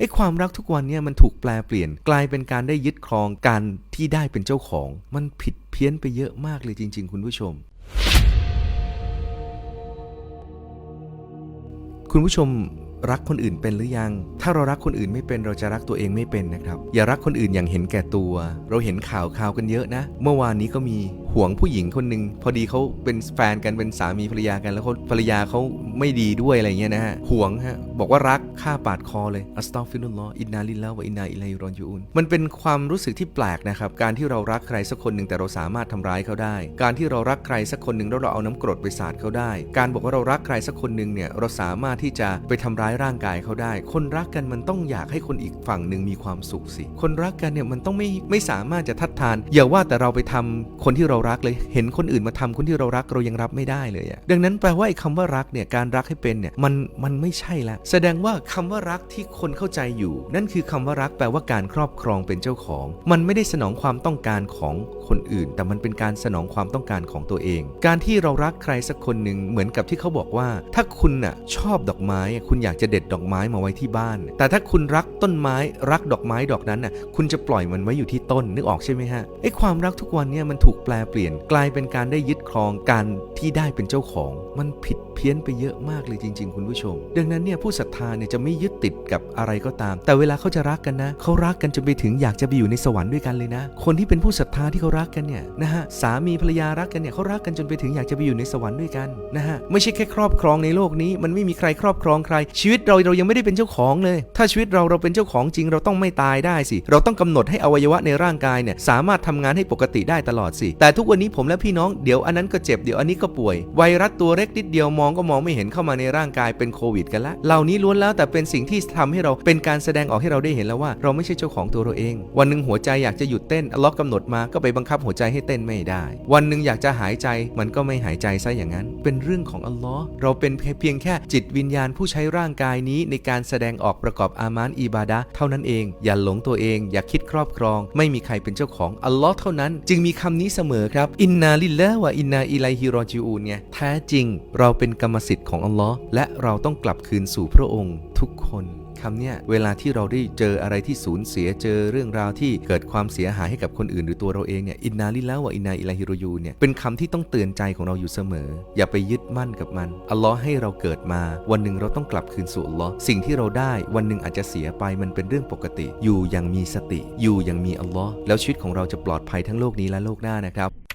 ไอ้ความรักทุกวันเนี่ยมันถูกแปลเปลี่ยนกลายเป็นการได้ยึดครองการที่ได้เป็นเจ้าของ มันผิดเพี้ยนไปเยอะมากเลยจริง ๆ คุณผู้ชม คุณผู้ชมรักคนอื่นเป็นหรือยัง ถ้าเรารักคนอื่นไม่เป็นเราจะรักตัวเองไม่เป็นนะครับ อย่ารักคนอื่นอย่างเห็นแก่ตัว เราเห็นข่าวข่าวกันเยอะนะ เมื่อวานนี้ก็มี ห่วงผู้หญิงคนหนึ่งพอดีเขาเป็นแฟนกันเป็นสามีภรรยากัน แล้วเขาภรรยาเขาไม่ดีด้วยอะไรเงี้ยนะฮะห่วงฮะบอกว่ารักฆ่าปาดคอเลยอัสตัฟิรุลลออินนาลิลลาฮ์วะอินนาอิลัยรอญิอูนมันเป็นความรู้สึกที่แปลกนะครับการที่เรารักใครสักคนหนึ่งแต่เราสามารถทำร้ายเขาได้ การที่เรารักใครสักคนหนึ่งแล้วเราเอาน้ำกรดไปสาดเขาได้ การบอกว่าเรารักใครสักคนหนึ่งเนี่ยเราสามารถที่จะไปทำร้ายร่างกายเขาได้ คนรักกันมันต้องอยากให้คนอีกฝั่งหนึ่งมีความสุขสิคนรักกันเนี่ยมันต้องไม่ไม่สามารถจะทัดทานอย่าว่าแต่เราไปทำคนที่เรารักเลย เห็นคนอื่นมาทำคนที่เรารักเรายังรับไม่ได้เลยอะดังนั้นแปลว่าไอ้คำว่ารักเนี่ยการรักให้เป็นเนี่ยมันมันไม่ใช่ละแสดงว่าคำว่ารักที่คนเข้าใจอยู่ นั่นคือคำว่ารักแปลว่าการครอบครองเป็นเจ้าของ มันไม่ได้สนองความต้องการของคนอื่น แต่มันเป็นการสนองความต้องการของตัวเอง การที่เรารักใครสักคนหนึ่งเหมือนกับที่เขาบอกว่า ถ้าคุณน่ะชอบดอกไม้ คุณอยากจะเด็ดดอกไม้มาไว้ที่บ้าน แต่ถ้าคุณรักต้นไม้รักดอกไม้ดอกนั้นน่ะคุณจะปล่อยมันไว้อยู่ที่ต้นนึกออกใช่ไหมฮะไอ้ความรักทุกวันเนี่ยมันถูกแปลเปลี่ยนกลายเป็นการได้ยึดครองการที่ได้เป็นเจ้าของ มันผิด พี้ยนไปเยอะมากเลยจริง ๆ คุณผู้ชม ดังนั้นเนี่ยผู้ศรัทธาเนี่ยจะไม่ยึดติดกับอะไรก็ตาม แต่เวลาเขาจะรักกันนะเขารักกันจนไปถึงอยากจะไปอยู่ในสวรรค์ด้วยกันเลยนะ คนที่เป็นผู้ศรัทธาที่เขารักกันเนี่ยนะฮะสามีภรรยารักกันเนี่ยเขารักกันจนไปถึงอยากจะไปอยู่ในสวรรค์ด้วยกันนะฮะไม่ใช่แค่ครอบครองในโลกนี้มันไม่มีใครครอบครองใคร ชีวิตเราเรายังไม่ได้เป็นเจ้าของเลย ถ้าชีวิตเราเราเป็นเจ้าของจริง เราต้องไม่ตายได้สิ เราต้องกำหนดให้อวัยวะในร่างกายเนี่ยสามารถทำงานให้ปกติได้ตลอดสิ แต่ทุกวันนี้ผมและพี่น้องเดี๋ยวอันนั้นก็เจ็บเดี๋ยวอันนี้ก็ป่วย ไวรัสตัวเล็กนิดเดียวมองก็มองไม่เห็นเข้ามาในร่างกายเป็นโควิดกันละ เหล่านี้ล้วนแล้วแต่เป็นสิ่งที่ทำให้เราเป็นการแสดงออกให้เราได้เห็นแล้วว่า เราไม่ใช่เจ้าของตัวเราเอง วันหนึ่งหัวใจอยากจะหยุดเต้นอัลเลอฮ์กำหนดมาก็ไปบังคับหัวใจให้เต้นไม่ได้ วันหนึ่งอยากจะหายใจมันก็ไม่หายใจซะอย่างนั้น เป็นเรื่องของอัลลอฮ์เราเป็นเพียงแค่จิตวิญญาณผู้ใช้ร่างกายนี้ในการแสดงออกประกอบอามานอิบาดะห์เท่านั้นเอง อย่าหลงตัวเอง อย่าคิดครอบครอง ไม่มีใครเป็นเจ้าของอัลลอฮ์เท่านั้น จึงมีคำนี้เสมอครับอินนาลิลละวะอินนาอิลัยฮิรอจิอูนไงแท้จริง เราเป็นกรรมสิทธิ์ของอัลลอฮ์และเราต้องกลับคืนสู่พระองค์ทุกคนคำเนี่ยเวลาที่เราได้เจออะไรที่สูญเสียเจอเรื่องราวที่เกิดความเสียหายให้กับคนอื่น หรือตัวเราเองเนี่ยอินนาลิลละวะอินนาอิลัฮิรยูเนี่ยเป็นคำที่ต้องเตือนใจของเราอยู่เสมอ อย่าไปยึดมั่นกับมันอัลลอฮ์ให้เราเกิดมา วันหนึ่งเราต้องกลับคืนสู่อัลลอฮ์สิ่งที่เราได้วันหนึ่งอาจจะเสียไปมันเป็นเรื่องปกติ อยู่อย่างมีสติ อยู่อย่างมีอัลลอฮ์แล้วชีวิตของเราจะปลอดภัยทั้งโลกนี้และโลกหน้านะครับ